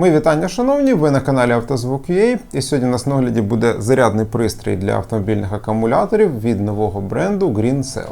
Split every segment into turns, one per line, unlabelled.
Мої вітання, шановні! Ви на каналі Автозвук.ua і сьогодні у нас на огляді буде зарядний пристрій для автомобільних акумуляторів від нового бренду GreenCell.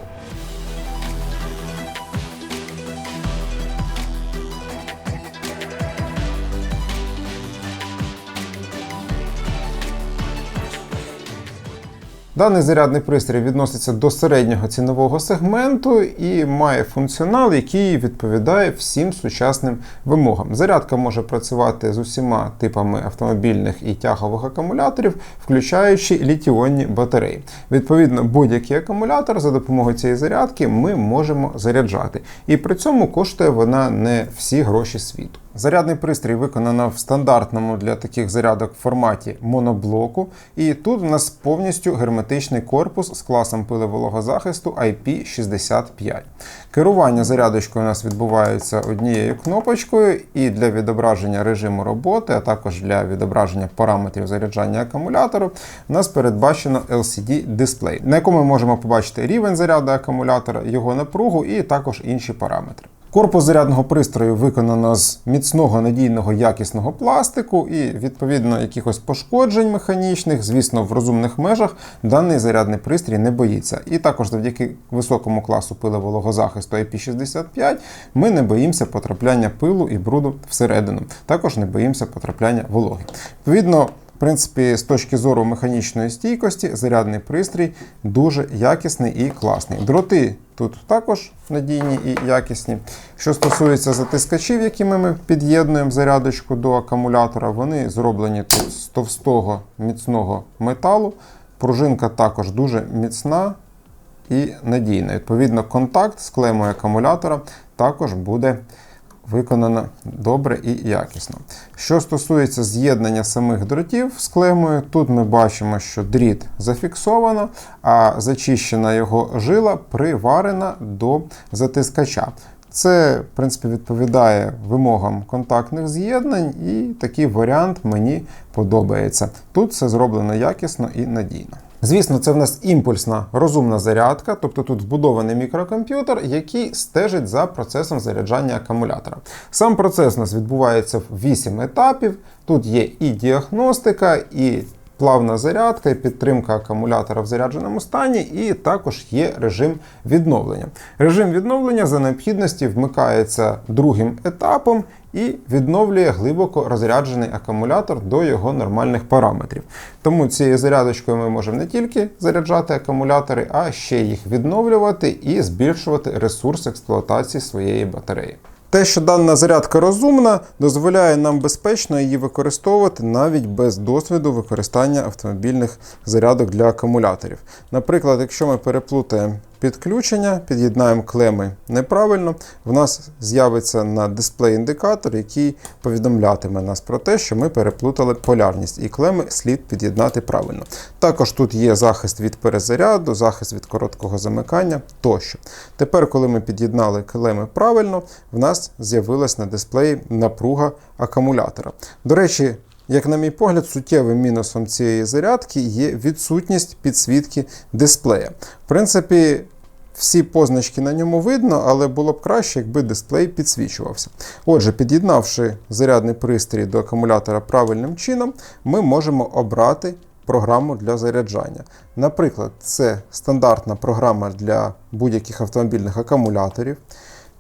Даний зарядний пристрій відноситься до середнього цінового сегменту і має функціонал, який відповідає всім сучасним вимогам. Зарядка може працювати з усіма типами автомобільних і тягових акумуляторів, включаючи літіонні батареї. Відповідно, будь-який акумулятор за допомогою цієї зарядки ми можемо заряджати. І при цьому коштує вона не всі гроші світу. Зарядний пристрій виконано в стандартному для таких зарядок форматі моноблоку, і тут у нас повністю герметичний корпус з класом пилевологозахисту IP65. Керування зарядочкою у нас відбувається однією кнопочкою, і для відображення режиму роботи, а також для відображення параметрів заряджання акумулятору, у нас передбачено LCD-дисплей, на якому ми можемо побачити рівень заряду акумулятора, його напругу і також інші параметри. Корпус зарядного пристрою виконано з міцного надійного якісного пластику і, відповідно, якихось пошкоджень механічних, звісно, в розумних межах даний зарядний пристрій не боїться. І також завдяки високому класу пиловологозахисту IP65 ми не боїмося потрапляння пилу і бруду всередину. Також не боїмося потрапляння вологи. Відповідно, в принципі, з точки зору механічної стійкості, зарядний пристрій дуже якісний і класний. Дроти тут також надійні і якісні. Що стосується затискачів, якими ми під'єднуємо зарядочку до акумулятора, вони зроблені тут з товстого міцного металу. Пружинка також дуже міцна і надійна. Відповідно, контакт з клемою акумулятора також буде виконано добре і якісно. Що стосується з'єднання самих дротів з клемою, тут ми бачимо, що дріт зафіксовано, а зачищена його жила приварена до затискача. Це, в принципі, відповідає вимогам контактних з'єднань, і такий варіант мені подобається. Тут все зроблено якісно і надійно. Звісно, це в нас імпульсна розумна зарядка, тобто тут вбудований мікрокомп'ютер, який стежить за процесом заряджання акумулятора. Сам процес у нас відбувається в 8 етапів. Тут є і діагностика, і плавна зарядка, і підтримка акумулятора в зарядженому стані, і також є режим відновлення. Режим відновлення за необхідності вмикається другим етапом і відновлює глибоко розряджений акумулятор до його нормальних параметрів. Тому цією зарядочкою ми можемо не тільки заряджати акумулятори, а ще їх відновлювати і збільшувати ресурс експлуатації своєї батареї. Те, що дана зарядка розумна, дозволяє нам безпечно її використовувати навіть без досвіду використання автомобільних зарядок для акумуляторів. Наприклад, якщо ми переплутаємо підключення, під'єднаємо клеми неправильно, в нас з'явиться на дисплей індикатор, який повідомлятиме нас про те, що ми переплутали полярність, і клеми слід під'єднати правильно. Також тут є захист від перезаряду, захист від короткого замикання тощо. Тепер, коли ми під'єднали клеми правильно, в нас з'явилась на дисплеї напруга акумулятора. До речі, як на мій погляд, суттєвим мінусом цієї зарядки є відсутність підсвітки дисплея. В принципі, всі позначки на ньому видно, але було б краще, якби дисплей підсвічувався. Отже, під'єднавши зарядний пристрій до акумулятора правильним чином, ми можемо обрати програму для заряджання. Наприклад, це стандартна програма для будь-яких автомобільних акумуляторів.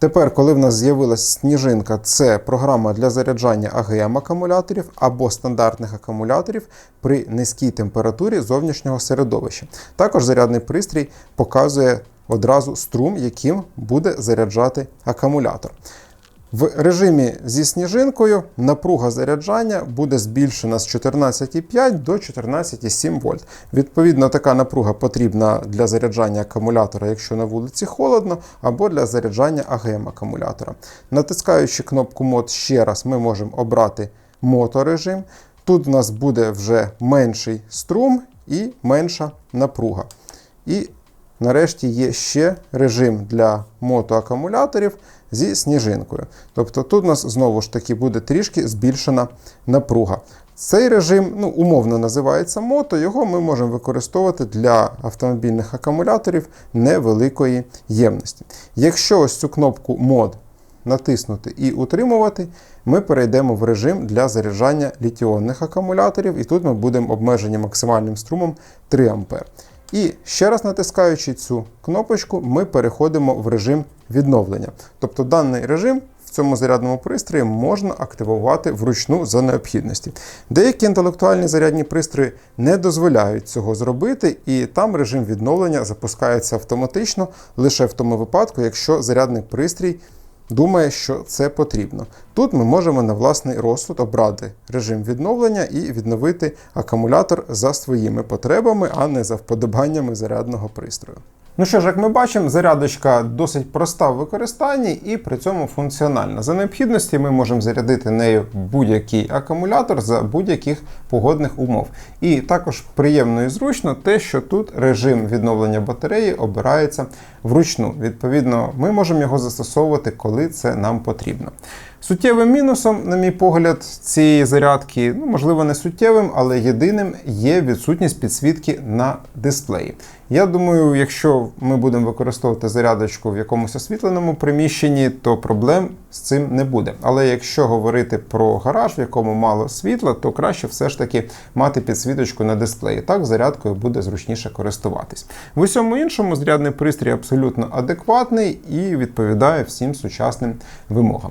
Тепер, коли в нас з'явилася сніжинка, це програма для заряджання АГМ акумуляторів або стандартних акумуляторів при низькій температурі зовнішнього середовища. Також зарядний пристрій показує одразу струм, яким буде заряджати акумулятор. В режимі зі сніжинкою напруга заряджання буде збільшена з 14,5 до 14,7 вольт. Відповідно, така напруга потрібна для заряджання акумулятора, якщо на вулиці холодно, або для заряджання АГМ акумулятора. Натискаючи кнопку мод ще раз, ми можемо обрати моторежим. Тут у нас буде вже менший струм і менша напруга. І Нарешті є ще режим для мотоакумуляторів зі сніжинкою. Тобто тут у нас знову ж таки буде трішки збільшена напруга. Цей режим ну, умовно називається мото, його ми можемо використовувати для автомобільних акумуляторів невеликої ємності. Якщо ось цю кнопку мод натиснути і утримувати, ми перейдемо в режим для заряджання літіонних акумуляторів, і тут ми будемо обмежені максимальним струмом 3 А. І ще раз натискаючи цю кнопочку, ми переходимо в режим відновлення. Тобто даний режим в цьому зарядному пристрої можна активувати вручну за необхідності. Деякі інтелектуальні зарядні пристрої не дозволяють цього зробити, і там режим відновлення запускається автоматично лише в тому випадку, якщо зарядний пристрій думає, що це потрібно. Тут ми можемо на власний розсуд обрати режим відновлення і відновити акумулятор за своїми потребами, а не за вподобаннями зарядного пристрою. Ну що ж, як ми бачимо, зарядочка досить проста в використанні і при цьому функціональна. За необхідності ми можемо зарядити нею будь-який акумулятор за будь-яких погодних умов. І також приємно і зручно те, що тут режим відновлення батареї обирається вручну. Відповідно, ми можемо його застосовувати, коли це нам потрібно. Суттєвим мінусом, на мій погляд, цієї зарядки, ну можливо, не суттєвим, але єдиним є відсутність підсвітки на дисплеї. Я думаю, якщо ми будемо використовувати зарядочку в якомусь освітленому приміщенні, то проблем з цим не буде. Але якщо говорити про гараж, в якому мало світла, то краще все ж таки мати підсвіточку на дисплеї. Так зарядкою буде зручніше користуватись. В усьому іншому зарядний пристрій абсолютно адекватний і відповідає всім сучасним вимогам.